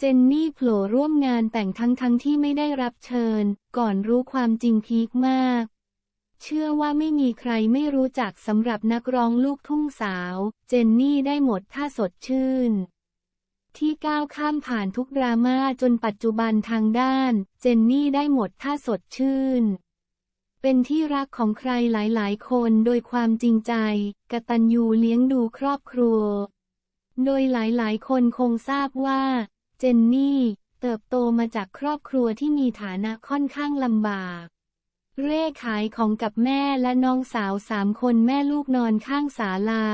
เจนนี่โผล่ร่วมงานแต่งทั้งทั้งที่ไม่ได้รับเชิญ ก่อนรู้ความจริงพีคมาก เชื่อว่าไม่มีใครไม่รู้จักสำหรับนักร้องลูกทุ่งสาว เจนนี่ได้หมดท่าสดชื่น ที่ก้าวข้ามผ่านทุกดราม่าจนปัจจุบันทางด้าน เจนนี่ได้หมดท่าสดชื่น เป็นที่รักของใครหลายๆ คนโดยความจริงใจ กตัญญูเลี้ยงดูครอบครัว โดยหลายๆ คนคงทราบว่า เจนนี่ เติบโตมาจากครอบครัวที่มีฐานะค่อนข้างลำบาก เร่ขายของกับแม่และน้องสาวสามคนแม่ลูกนอนข้างศาลา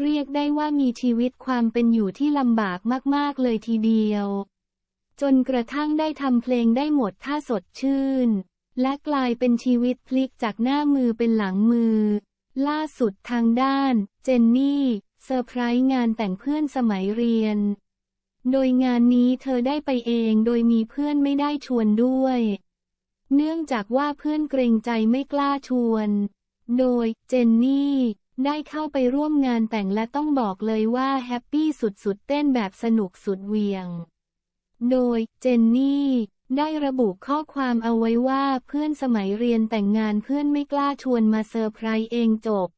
เรียกได้ว่ามีชีวิตความเป็นอยู่ที่ลำบากมาก ๆ เลยทีเดียว จนกระทั่งได้ทำเพลงได้หมดท่าสดชื่น และกลายเป็นชีวิตพลิกจากหน้ามือเป็นหลังมือ ล่าสุดทางด้าน เจนนี่เซอร์ไพรส์งานแต่งเพื่อนสมัยเรียน โดยงานนี้เธอได้ไปเองโดยมีเพื่อนไม่ได้ชวนด้วย เนื่องจากว่าเพื่อนเกรงใจไม่กล้าชวน โดยเจนนี่ ได้เข้าไปร่วมงานแต่งและต้องบอกเลยว่าแฮปปี้สุดๆ เต้นแบบสนุกสุดเวียง โดยเจนนี่ได้ระบุข้อความเอาไว้ว่าเพื่อนสมัยเรียนแต่งงานเพื่อนไม่กล้าชวนมาเซอร์ไพรส์เองจบ